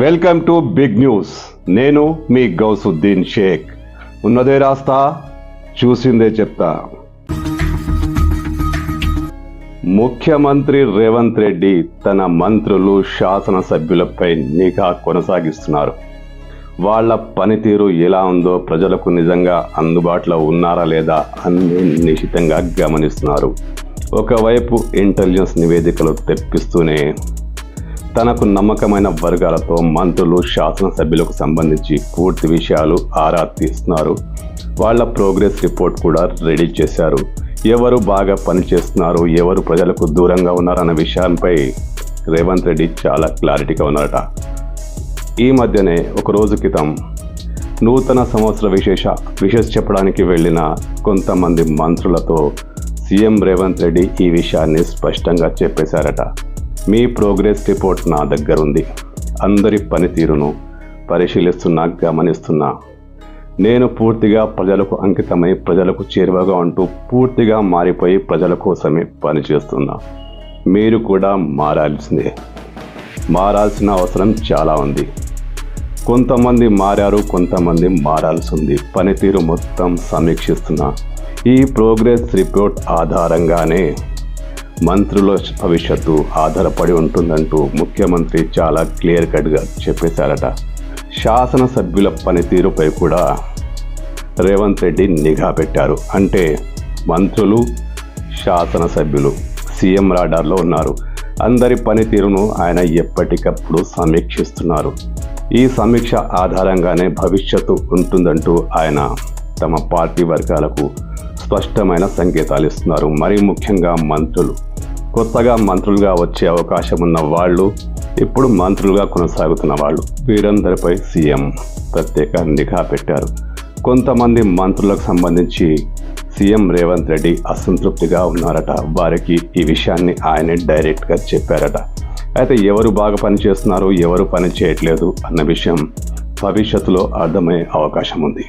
Welcome to big news. నేను మీ గౌసుద్దీన్ షేక్. ఉన్నదే రాస్తా చూసిందే చెప్తా. ముఖ్యమంత్రి రేవంత్ రెడ్డి తన మంత్రులు శాసనసభ్యులపై నిఘా కొనసాగిస్తున్నారు. వాళ్ళ పనితీరు ఎలా ఉందో ప్రజలకు నిజంగా అందుబాటులో ఉన్నారా లేదా అని నిశితంగా గమనిస్తున్నారు. ఒకవైపు ఇంటెలిజెన్స్ నివేదికలు తెప్పిస్తూనే తనకు నమ్మకమైన వర్గాలతో మంత్రులు శాసనసభ్యులకు సంబంధించి పూర్తి విషయాలు ఆరా తీస్తున్నారు. వాళ్ళ ప్రోగ్రెస్ రిపోర్ట్ కూడా రెడీ చేశారు. ఎవరు బాగా పనిచేస్తున్నారు ఎవరు ప్రజలకు దూరంగా ఉన్నారన్న విషయంపై రేవంత్ రెడ్డి చాలా క్లారిటీగా ఉన్నారట. ఈ మధ్యనే ఒక రోజు క్రితం నూతన సంవత్సర విశేష విశేష చెప్పడానికి వెళ్ళిన కొంతమంది మంత్రులతో సీఎం రేవంత్ రెడ్డి ఈ విషయాన్ని స్పష్టంగా చెప్పేశారట. మీ ప్రోగ్రెస్ రిపోర్ట్ నా దగ్గర ఉంది అందరి పనితీరును పరిశీలిస్తున్నా గమనిస్తున్నా. నేను పూర్తిగా ప్రజలకు అంకితమై ప్రజలకు చేరువగా ఉంటూ పూర్తిగా మారిపోయి ప్రజల కోసమే పనిచేస్తున్నా. మీరు కూడా మారాల్సిందే. మారాల్సిన అవసరం చాలా ఉంది. కొంతమంది మారారు కొంతమంది మారాల్సి ఉంది పనితీరు మొత్తం సమీక్షిస్తున్నా. ఈ ప్రోగ్రెస్ రిపోర్ట్ ఆధారంగానే మంత్రుల భవిష్యత్తు ఆధారపడి ఉంటుందంటూ ముఖ్యమంత్రి చాలా క్లియర్ కట్గా చెప్పేశారట. శాసనసభ్యుల పనితీరుపై కూడా రేవంత్ రెడ్డి నిఘా పెట్టారు. అంటే మంత్రులు శాసనసభ్యులు సీఎం రాడార్లో ఉన్నారు. అందరి పనితీరును ఆయన ఎప్పటికప్పుడు సమీక్షిస్తున్నారు. ఈ సమీక్ష ఆధారంగానే భవిష్యత్తు ఉంటుందంటూ ఆయన తమ పార్టీ వర్గాలకు స్పష్టమైన సంకేతాలు ఇస్తున్నారు. మరీ ముఖ్యంగా మంత్రులు. కొత్తగా మంత్రులుగా వచ్చే అవకాశం ఉన్న వాళ్ళు ఇప్పుడు మంత్రులుగా కొనసాగుతున్న వాళ్ళు వీరందరిపై సీఎం ప్రత్యేక నిఘా పెట్టారు. కొంతమంది మంత్రులకు సంబంధించి సీఎం రేవంత్ రెడ్డి అసంతృప్తిగా ఉన్నారట. వారికి ఈ విషయాన్ని ఆయనే డైరెక్ట్గా చెప్పారట. అయితే ఎవరు బాగా పనిచేస్తున్నారు ఎవరు పని చేయట్లేదు అన్న విషయం భవిష్యత్తులో అర్థమయ్యే అవకాశం ఉంది